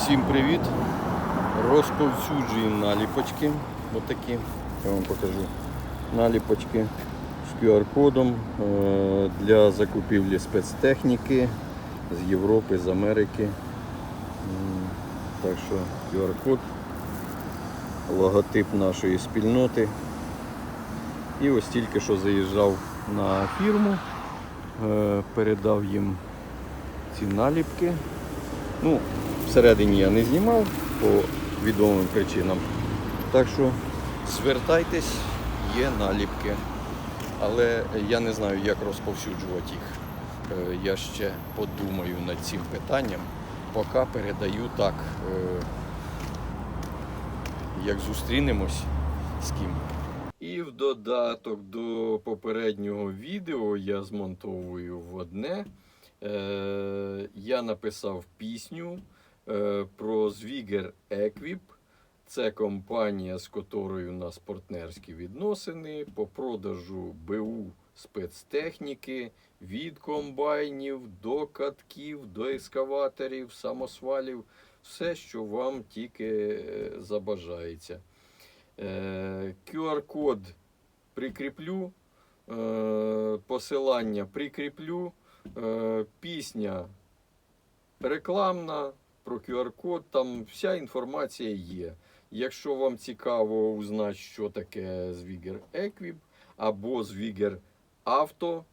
Всім привіт! Розповсюджуємо наліпочки. Отакі. Я вам покажу. Наліпочки з QR-кодом е, для закупівлі спецтехніки з Європи, з Америки. Так що QR-код, логотип нашої спільноти. І ось тільки що заїжджав на фірму, е, передав їм ці наліпки. Ну, всередині я не знімав по відомим причинам. Так що звертайтесь, є наліпки. Але я не знаю, як розповсюджувати їх. Е, Я ще подумаю над цим питанням. Поки передаю так, е, як зустрінемось з ким. І в додаток до попереднього відео я змонтовую в одне. Е, я написав пісню про Звігер Еквіп. Це компанія, з котрою у нас партнерські відносини по продажу БУ спецтехніки від комбайнів до катків, до ескаваторів, самосвалів. Все, що вам тільки е, забажається. Е, QR-код прикріплю, е, посилання прикріплю. Е, пісня рекламна про QR-код, там вся інформація є. Якщо вам цікаво узнати, що таке Звігер Еквіп або Звігер Авто.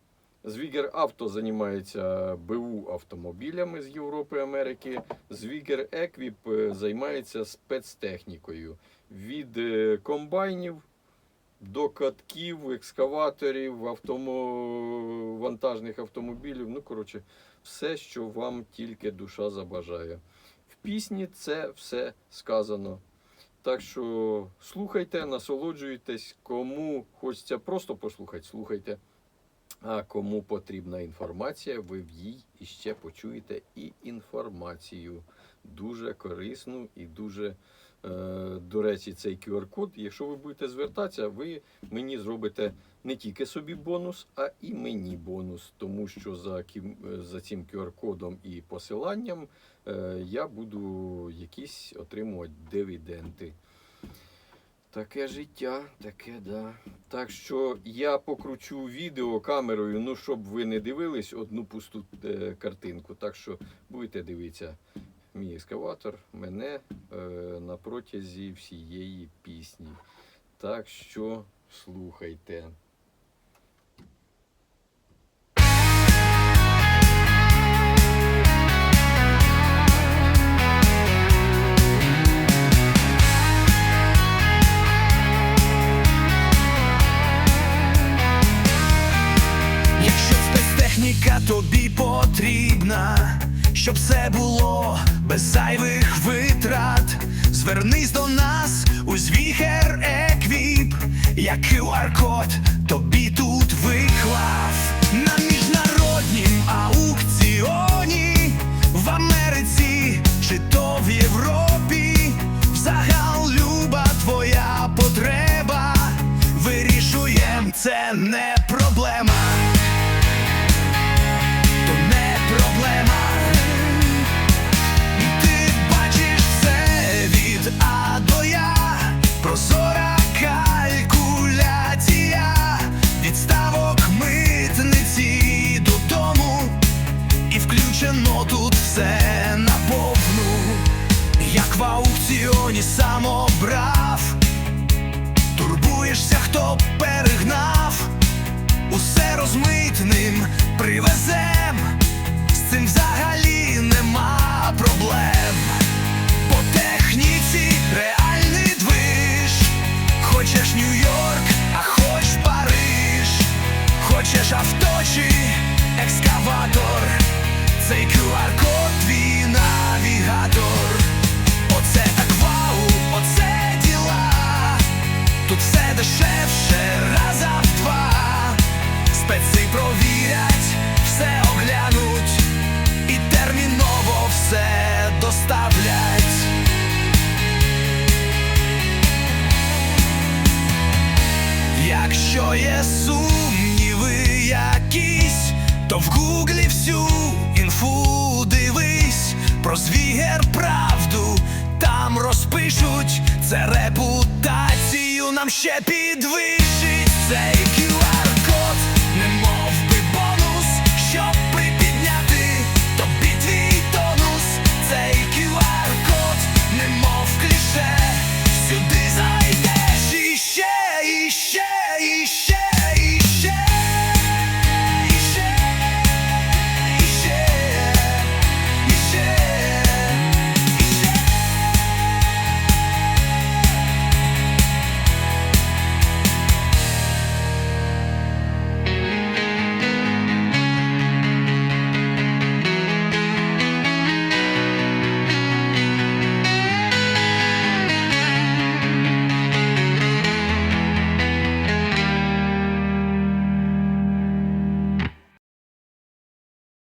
Звігер Авто займається БУ автомобілями з Європи Америки. Звігер Еквіп е, займається спецтехнікою від е, комбайнів до катків, екскаваторів, автомо... вантажних автомобілів. Ну, коротше, все, що вам тільки душа забажає. Пісні це все сказано. Так що слухайте, насолоджуйтесь, кому хочеться просто послухати, слухайте. А кому потрібна інформація, ви в їй іще почуєте і інформацію. Дуже корисну і дуже, е, до речі, цей QR-код. Якщо ви будете звертатися, ви мені зробите не тільки собі бонус, а і мені бонус. Тому що за, кім- за цим QR-кодом і посиланням е, я буду якісь отримувати дивіденти. Таке життя, таке, да. Так що я покручу відео камерою, ну щоб ви не дивились одну пусту е, картинку. Так що будете дивитися мій ескаватор, мене е, на протязі всієї пісні. Так що слухайте. Спецтехніка тобі потрібна, щоб все було без зайвих витрат, звернись до нас у Звігер Еквіп, я QR-код тобі тут виклав на міжнароднім аукціоні в Америці чи то в Європі. Взагал люба твоя потреба. Вирішуєм, це не аукціоні сам Спеці провірять, все оглянуть і терміново все доставлять. Якщо є сумніви якісь, то в гуглі всю інфу дивись про звігер правду нам розпишуть, це репутацію нам ще підвищить. Цей QM